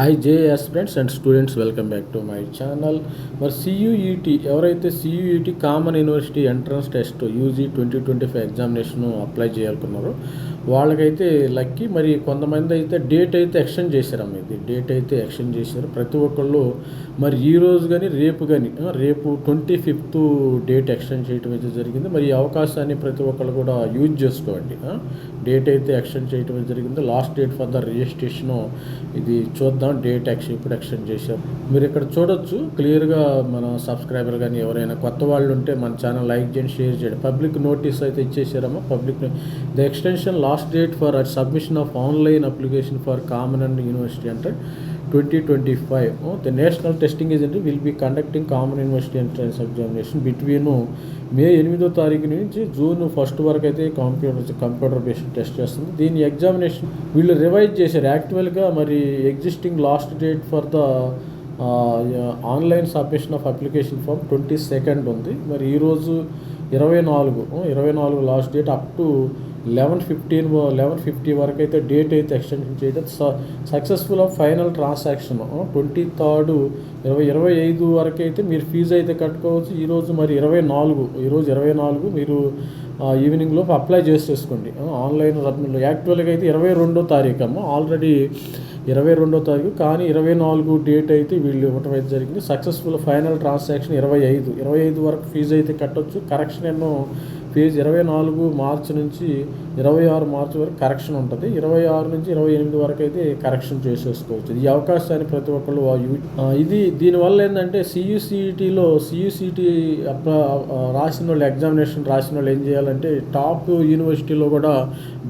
Hi JS friends and students welcome back to my channel మరి CUET ఎవరైతే CUET common university entrance test UG twenty twenty five examination apply చేయాలనుకున్నారో వాళ్ళకైతే lucky మరి కొంతమంది అయితే date అయితే extend చేశారమ్మ ఇది. Date అయితే ఎక్స్టెండ్ చేశారు. ప్రతి ఒక్కళ్ళు మరి ఈ రోజు కానీ రేపు కానీ రేపు ట్వంటీ ఫిఫ్త్ డేట్ ఎక్స్టెండ్ చేయడం అయితే జరిగింది. మరి ఈ అవకాశాన్ని ప్రతి ఒక్కళ్ళు కూడా యూజ్ చేసుకోండి. డేట్ అయితే ఎక్స్టెండ్ చేయడం అయితే జరిగింది. Last date for the registration ఇది చూద్దాం. డేట్ ఎక్స్ ఇప్పుడు ఎక్స్టెండ్ చేశారు. మీరు ఇక్కడ చూడొచ్చు. క్లియర్గా మన సబ్స్క్రైబర్ కానీ ఎవరైనా కొత్త వాళ్ళు ఉంటే మన ఛానల్ లైక్ చేయండి షేర్ చేయండి. పబ్లిక్ నోటీస్ అయితే ఇచ్చేసారమ్మా public the extension last date for submission of online application for common and university అంటే twenty twenty five the national testing agent will be conducting common university entrance examination between May ఎనిమిదో తారీఖు నుంచి June first వరకు అయితే computer computer based test చేస్తుంది. దీని examination వీళ్ళు revise చేశారు. యాక్చువల్గా మరి existing last date for the online submission of application form twenty second ఉంది. మరి ఈరోజు ఇరవై నాలుగు ఇరవై నాలుగు last date up to eleven fifteen eleven fifty వరకు అయితే డేట్ అయితే ఎక్స్టెన్షన్ చేయడం successful of final transaction twenty third ఇరవై ఇరవై ఐదు వరకు అయితే మీరు ఫీజు అయితే కట్టుకోవచ్చు. ఈరోజు మరి ఇరవై నాలుగు ఈరోజు ఇరవై నాలుగు మీరు ఈవినింగ్ లోపు అప్లై చేసేసుకోండి ఆన్లైన్ సబ్మిట్ యాక్చువల్గా అయితే ఇరవై రెండో తారీఖు అమ్మ ఆల్రెడీ ఇరవై రెండో తారీఖు కానీ ఇరవై నాలుగు డేట్ అయితే వీళ్ళు ఇవ్వటం అయితే జరిగింది. సక్సెస్ఫుల్ ఫైనల్ ట్రాన్సాక్షన్ ఇరవై ఐదు. ఇరవై ఐదు వరకు ఫీజు అయితే కట్టొచ్చు. కరెక్షన్ ఏమో ఫేజ్ ఇరవై నాలుగు మార్చి నుంచి ఇరవై ఆరు మార్చి వరకు కరెక్షన్ ఉంటుంది. ఇరవై ఆరు నుంచి ఇరవై ఎనిమిది వరకు అయితే కరెక్షన్ చేసేసుకోవచ్చు. ఈ అవకాశాన్ని ప్రతి ఒక్కళ్ళు ఇది దీనివల్ల ఏంటంటే సియుసిఈటీలో సియుసిఈటీ రాసిన వాళ్ళు ఎగ్జామినేషన్ రాసిన వాళ్ళు ఏం చేయాలంటే టాప్ యూనివర్సిటీలో కూడా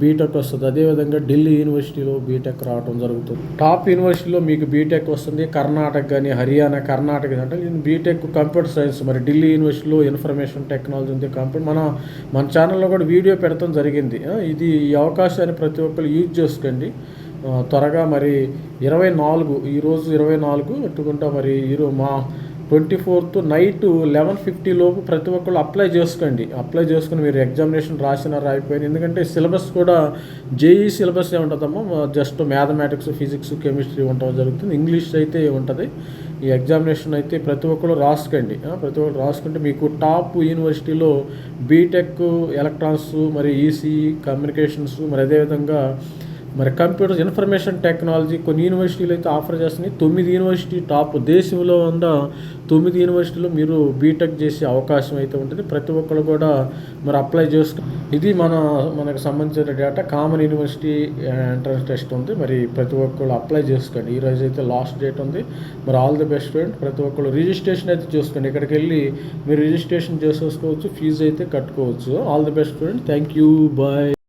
బీటెక్ వస్తుంది. అదేవిధంగా ఢిల్లీ యూనివర్సిటీలో బీటెక్ రావడం జరుగుతుంది. టాప్ యూనివర్సిటీలో మీకు బీటెక్ వస్తుంది. కర్ణాటక కానీ హర్యానా కర్ణాటక అంటే బీటెక్ కంప్యూటర్ సైన్స్ మరి ఢిల్లీ యూనివర్సిటీలో ఇన్ఫర్మేషన్ టెక్నాలజీ ఉంది కంప్యూటర్ మన మన ఛానల్లో కూడా వీడియో పెడతాం జరిగింది. ఇది ఈ అవకాశాన్ని ప్రతి ఒక్కరు యూజ్ చేసుకోండి. త్వరగా మరి ఇరవై నాలుగు ఈరోజు ఇరవై నాలుగు ఎట్టుకుంటా మరి ఈరోజు మా twenty fourth night eleven fifty లోపు ప్రతి ఒక్కళ్ళు అప్లై చేసుకోండి. అప్లై చేసుకుని మీరు ఎగ్జామినేషన్ రాసిన రాయిపోయింది ఎందుకంటే సిలబస్ కూడా జేఈ సిలబస్ ఏ ఉంటుందమ్మా జస్ట్ మ్యాథమెటిక్స్ ఫిజిక్స్ కెమిస్ట్రీ ఉండటం జరుగుతుంది. ఇంగ్లీష్ అయితే ఉంటుంది. ఈ ఎగ్జామినేషన్ అయితే ప్రతి ఒక్కరు రాసుకోండి. ప్రతి ఒక్కరు రాసుకుంటే మీకు టాప్ యూనివర్సిటీలో బీటెక్ ఎలక్ట్రానిక్స్ మరి ఈసీ కమ్యూనికేషన్స్ మరి అదేవిధంగా మరి కంప్యూటర్ ఇన్ఫర్మేషన్ టెక్నాలజీ కొన్ని యూనివర్సిటీలు అయితే ఆఫర్ చేస్తున్నాయి. తొమ్మిది యూనివర్సిటీ టాప్ దేశంలో ఉన్న తొమ్మిది యూనివర్సిటీలో మీరు బీటెక్ చేసే అవకాశం అయితే ఉంటుంది. ప్రతి ఒక్కరు కూడా మరి అప్లై చేసుకో ఇది మన మనకు సంబంధించిన data common university entrance test ఉంది. మరి ప్రతి ఒక్కరు అప్లై చేసుకోండి. ఈ రోజు అయితే లాస్ట్ డేట్ ఉంది. మరి ఆల్ ది బెస్ట్ స్టూడెంట్ ప్రతి ఒక్కరు రిజిస్ట్రేషన్ అయితే చేసుకోండి. ఇక్కడికి వెళ్ళి మీరు రిజిస్ట్రేషన్ చేసేసుకోవచ్చు ఫీజు అయితే కట్టుకోవచ్చు. All the best student thank you bye